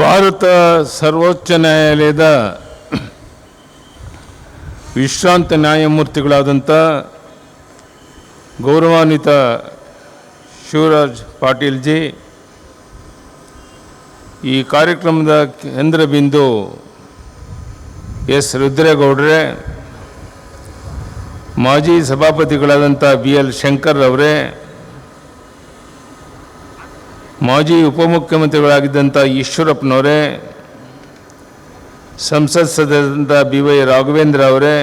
ಭಾರತ ಸರ್ವೋಚ್ಚ ನ್ಯಾಯಾಲಯದ ವಿಶ್ರಾಂತ ನ್ಯಾಯಮೂರ್ತಿಗಳಾದಂಥ ಗೌರವಾನ್ವಿತ ಶಿವರಾಜ್ ಪಾಟೀಲ್ ಜಿ, ಈ ಕಾರ್ಯಕ್ರಮದ ಕೇಂದ್ರ ಬಿಂದು ಎಸ್ ರುದ್ರೇಗೌಡ್ರೆ, ಮಾಜಿ ಸಭಾಪತಿಗಳಾದಂಥ ಬಿ ಎಲ್ ಶಂಕರ್ ಅವರೇ ಮಾಜಿ ಉಪಮುಖ್ಯಮಂತ್ರಿಗಳಾಗಿದ್ದಂಥ ಈಶ್ವರಪ್ಪನವರೇ, ಸಂಸತ್ ಸದಸ್ಯರಾದಂಥ ಬಿ ವೈ ರಾಘವೇಂದ್ರ ಅವರೇ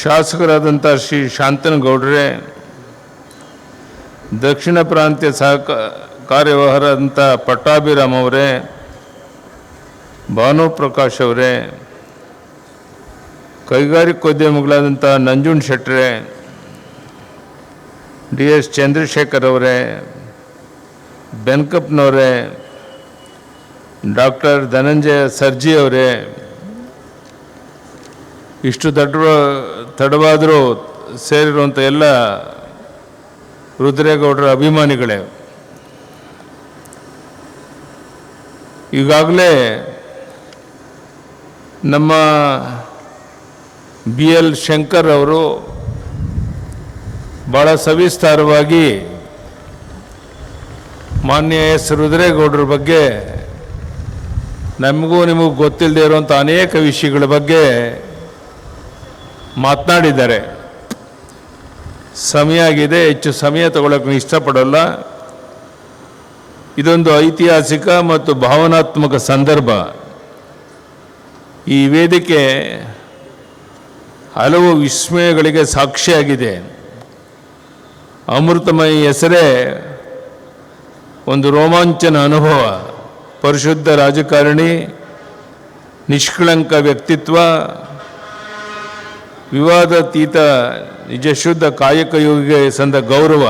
ಶಾಸಕರಾದಂಥ ಶ್ರೀ ಶಾಂತನಗೌಡ್ರೆ, ದಕ್ಷಿಣ ಪ್ರಾಂತ್ಯ ಸಹ ಕಾರ್ಯವಹಾರದಂಥ ಪಟ್ಟಾಭಿರಾಮ್ ಅವರೇ ಭಾನುಪ್ರಕಾಶ್ ಅವರೇ ಕೈಗಾರಿಕೋದ್ಯಮಿಗಳಾದಂಥ ನಂಜುಂಡ್ ಶೆಟ್ರೆ, ಡಿ ಎಸ್ ಚಂದ್ರಶೇಖರ್ ಅವರೇ ಬೆನ್ಕಪ್ನವರೇ, ಡಾಕ್ಟರ್ ಧನಂಜಯ ಸರ್ಜಿ ಅವರೇ, ಇಷ್ಟು ತಡ ತಡವಾದರೂ ಸೇರಿರುವಂಥ ಎಲ್ಲ ರುದ್ರೇಗೌಡರ ಅಭಿಮಾನಿಗಳೇ, ಈಗಾಗಲೇ ನಮ್ಮ ಬಿ ಎಲ್ ಶಂಕರ್ ಅವರು ಭಾಳ ಸವಿಸ್ತಾರವಾಗಿ ಮಾನ್ಯ ಎಸ್ ರುದ್ರೇಗೌಡರ ಬಗ್ಗೆ ನಮಗೂ ನಿಮಗೂ ಗೊತ್ತಿಲ್ಲದೆ ಇರುವಂಥ ಅನೇಕ ವಿಷಯಗಳ ಬಗ್ಗೆ ಮಾತನಾಡಿದ್ದಾರೆ. ಸಮಯ ಆಗಿದೆ ಹೆಚ್ಚು ಸಮಯ ತಗೊಳ್ಳೋಕೆ ಇಷ್ಟಪಡಲ್ಲ. ಇದೊಂದು ಐತಿಹಾಸಿಕ ಮತ್ತು ಭಾವನಾತ್ಮಕ ಸಂದರ್ಭ. ಈ ವೇದಿಕೆ ಹಲವು ವಿಸ್ಮಯಗಳಿಗೆ ಸಾಕ್ಷಿಯಾಗಿದೆ. ಅಮೃತಮಯಿ ಹೆಸರೇ ಒಂದು ರೋಮಾಂಚನ ಅನುಭವ, ಪರಿಶುದ್ಧ ರಾಜಕಾರಣಿ, ನಿಷ್ಕಳಂಕ ವ್ಯಕ್ತಿತ್ವ, ವಿವಾದಾತೀತ ನಿಜಶುದ್ಧ ಕಾಯಕ ಯೋಗಿಗೆ ಸಂದ ಗೌರವ,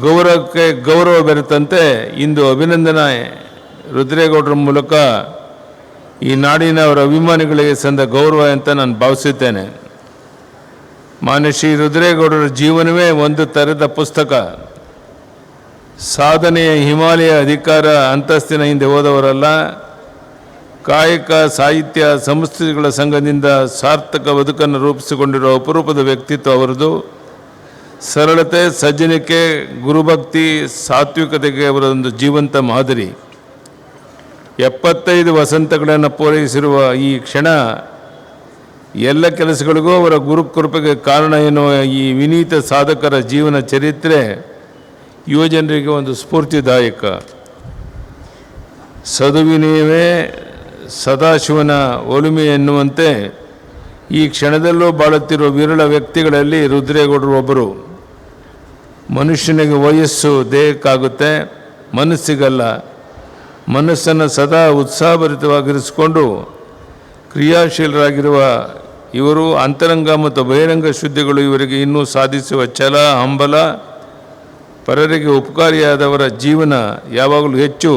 ಗೌರವಕ್ಕೆ ಗೌರವ ಬೆರೆತಂತೆ ಇಂದು ಅಭಿನಂದನೆ ರುದ್ರೇಗೌಡರ ಮೂಲಕ ಈ ನಾಡಿನ ಅವರ ಅಭಿಮಾನಿಗಳಿಗೆ ಸಂದ ಗೌರವ ಅಂತ ನಾನು ಭಾವಿಸುತ್ತೇನೆ. ಮಾನ್ಯ ಶ್ರೀ ರುದ್ರೇಗೌಡರ ಜೀವನವೇ ಒಂದು ಥರದ ಪುಸ್ತಕ. ಸಾಧನೆಯ ಹಿಮಾಲಯ ಅಧಿಕಾರ ಅಂತಸ್ತಿನ ಹಿಂದೆ ಹೋದವರಲ್ಲ, ಕಾಯಕ ಸಾಹಿತ್ಯ ಸಂಸ್ಕೃತಿಗಳ ಸಂಘದಿಂದ ಸಾರ್ಥಕ ಬದುಕನ್ನು ರೂಪಿಸಿಕೊಂಡಿರುವ ಅಪರೂಪದ ವ್ಯಕ್ತಿತ್ವ ಅವರದು. ಸರಳತೆ, ಸಜ್ಜನಿಕೆ, ಗುರುಭಕ್ತಿ, ಸಾತ್ವಿಕತೆಗೆ ಅವರದೊಂದು ಜೀವಂತ ಮಾದರಿ. ಎಪ್ಪತ್ತೈದು ವಸಂತಗಳನ್ನು ಪೂರೈಸಿರುವ ಈ ಕ್ಷಣ ಎಲ್ಲ ಕೆಲಸಗಳಿಗೂ ಅವರ ಗುರುಕೃಪೆಗೆ ಕಾರಣ ಎನ್ನುವ ಈ ವಿನೀತ ಸಾಧಕರ ಜೀವನ ಚರಿತ್ರೆ ಯುವಜನರಿಗೆ ಒಂದು ಸ್ಫೂರ್ತಿದಾಯಕ. ಸದುವಿನಯವೇ ಸದಾಶಿವನ ಒಲುಮೆ ಎನ್ನುವಂತೆ ಈ ಕ್ಷಣದಲ್ಲೂ ಬಾಳುತ್ತಿರುವ ವಿರಳ ವ್ಯಕ್ತಿಗಳಲ್ಲಿ ರುದ್ರೇಗೌಡರು ಒಬ್ಬರು. ಮನುಷ್ಯನಿಗೆ ವಯಸ್ಸು ದೇಹಕ್ಕಾಗುತ್ತೆ, ಮನಸ್ಸಿಗಲ್ಲ. ಮನಸ್ಸನ್ನು ಸದಾ ಉತ್ಸಾಹಭರಿತವಾಗಿರಿಸಿಕೊಂಡು ಕ್ರಿಯಾಶೀಲರಾಗಿರುವ ಇವರು ಅಂತರಂಗ ಮತ್ತು ಬಹಿರಂಗ ಶುದ್ಧಿಗಳು ಇವರಿಗೆ ಇನ್ನೂ ಸಾಧಿಸುವ ಛಲ, ಹಂಬಲ ಪರರಿಗೆ ಉಪಕಾರಿಯಾದವರ ಜೀವನ ಯಾವಾಗಲೂ ಹೆಚ್ಚು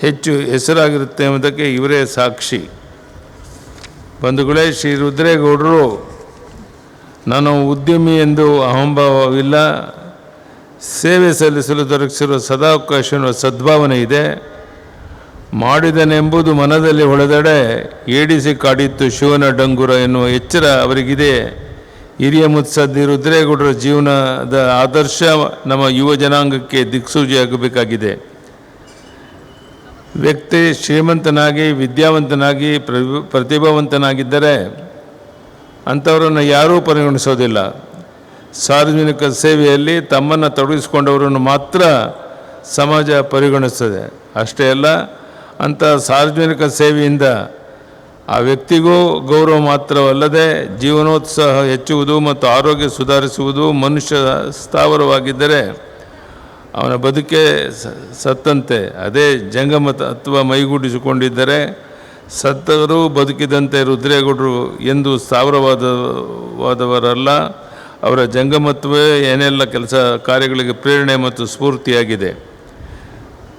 ಹೆಚ್ಚು ಹೆಸರಾಗಿರುತ್ತೆ ಎಂಬುದಕ್ಕೆ ಇವರೇ ಸಾಕ್ಷಿ. ಬಂಧುಗಳೇ, ಶ್ರೀ ರುದ್ರೇಗೌಡರು, ನಾನು ಉದ್ಯಮಿ ಎಂದು ಅಹಂಭಾವವಿಲ್ಲ. ಸೇವೆ ಸಲ್ಲಿಸಲು ದೊರಕಿಸಿರುವ ಸದಾವಕಾಶ ಸದ್ಭಾವನೆ ಇದೆ. ಮಾಡಿದನೆಂಬುದು ಮನದಲ್ಲಿ ಹೊಳೆದಡೆ, ಏಡಿಸಿ ಕಾಡಿತ್ತು ಶಿವನ ಡಂಗುರ ಎನ್ನುವ ಎಚ್ಚರ ಅವರಿಗಿದೆ. ಹಿರಿಯ ಮುತ್ಸದ್ದಿ ರುದ್ರೇಗೌಡರ ಜೀವನದ ಆದರ್ಶ ನಮ್ಮ ಯುವ ಜನಾಂಗಕ್ಕೆ ದಿಕ್ಸೂಚಿಯಾಗಬೇಕಾಗಿದೆ ವ್ಯಕ್ತಿ ಶ್ರೀಮಂತನಾಗಿ, ವಿದ್ಯಾವಂತನಾಗಿ ಪ್ರತಿ- ಪ್ರತಿಭಾವಂತನಾಗಿದ್ದರೆ ಅಂಥವರನ್ನು ಯಾರೂ ಪರಿಗಣಿಸೋದಿಲ್ಲ. ಸಾರ್ವಜನಿಕ ಸೇವೆಯಲ್ಲಿ ತಮ್ಮನ್ನು ತೊಡಗಿಸಿಕೊಂಡವರನ್ನು ಮಾತ್ರ ಸಮಾಜ ಪರಿಗಣಿಸ್ತದೆ. ಅಷ್ಟೇ ಅಲ್ಲ, ಅಂಥ ಸಾರ್ವಜನಿಕ ಸೇವೆಯಿಂದ ಆ ವ್ಯಕ್ತಿಗೂ ಗೌರವ ಮಾತ್ರವಲ್ಲದೆ ಜೀವನೋತ್ಸಾಹ ಹೆಚ್ಚುವುದು ಮತ್ತು ಆರೋಗ್ಯ ಸುಧಾರಿಸುವುದು ಮನುಷ್ಯ ಸ್ಥಾವರವಾಗಿದ್ದರೆ ಅವನ ಬದುಕೆ ಸತ್ತಂತೆ. ಅದೇ ಜಂಗಮ ತತ್ವ ಮೈಗೂಡಿಸಿಕೊಂಡಿದ್ದರೆ ಸತ್ತವರು ಬದುಕಿದಂತೆ ರುದ್ರೇಗೌಡರು ಎಂದು ಸ್ಥಾವರವಾದವಾದವರಲ್ಲ ಅವರ ಜಂಗಮತ್ವವೇ ಏನೆಲ್ಲ ಕೆಲಸ ಕಾರ್ಯಗಳಿಗೆ ಪ್ರೇರಣೆ ಮತ್ತು ಸ್ಫೂರ್ತಿಯಾಗಿದೆ.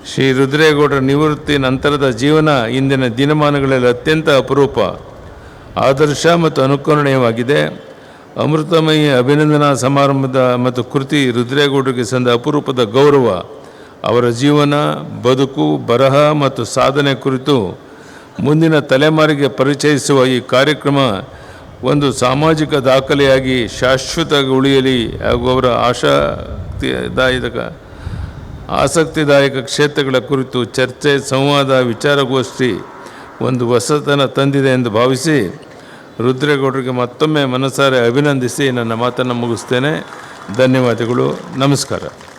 ಶ್ರೀ ರುದ್ರೇಗೌಡರ ನಿವೃತ್ತಿ ನಂತರದ ಜೀವನ ಇಂದಿನ ದಿನಮಾನಗಳಲ್ಲಿ ಅತ್ಯಂತ ಅಪರೂಪ, ಆದರ್ಶ ಮತ್ತು ಅನುಕರಣೀಯವಾಗಿದೆ. ಅಮೃತಮಯಿ ಅಭಿನಂದನಾ ಸಮಾರಂಭದ ಮತ್ತು ಕೃತಿ ರುದ್ರೇಗೌಡರಿಗೆ ಸಂದ ಅಪರೂಪದ ಗೌರವ, ಅವರ ಜೀವನ, ಬದುಕು, ಬರಹ ಮತ್ತು ಸಾಧನೆ ಕುರಿತು ಮುಂದಿನ ತಲೆಮಾರಿಗೆ ಪರಿಚಯಿಸುವ ಈ ಕಾರ್ಯಕ್ರಮ ಒಂದು ಸಾಮಾಜಿಕ ದಾಖಲೆಯಾಗಿ ಶಾಶ್ವತವಾಗಿ ಉಳಿಯಲಿ ಹಾಗೂ ಅವರ ಆಶಾದಾಯಕ ಆಸಕ್ತಿದಾಯಕ ಕ್ಷೇತ್ರಗಳ ಕುರಿತು ಚರ್ಚೆ, ಸಂವಾದ, ವಿಚಾರಗೋಷ್ಠಿ ಒಂದು ಹೊಸತನ ತಂದಿದೆ ಎಂದು ಭಾವಿಸಿ ರುದ್ರೇಗೌಡರಿಗೆ ಮತ್ತೊಮ್ಮೆ ಮನಸಾರೆ ಅಭಿನಂದಿಸಿ ನನ್ನ ಮಾತನ್ನು ಮುಗಿಸ್ತೇನೆ. ಧನ್ಯವಾದಗಳು. ನಮಸ್ಕಾರ.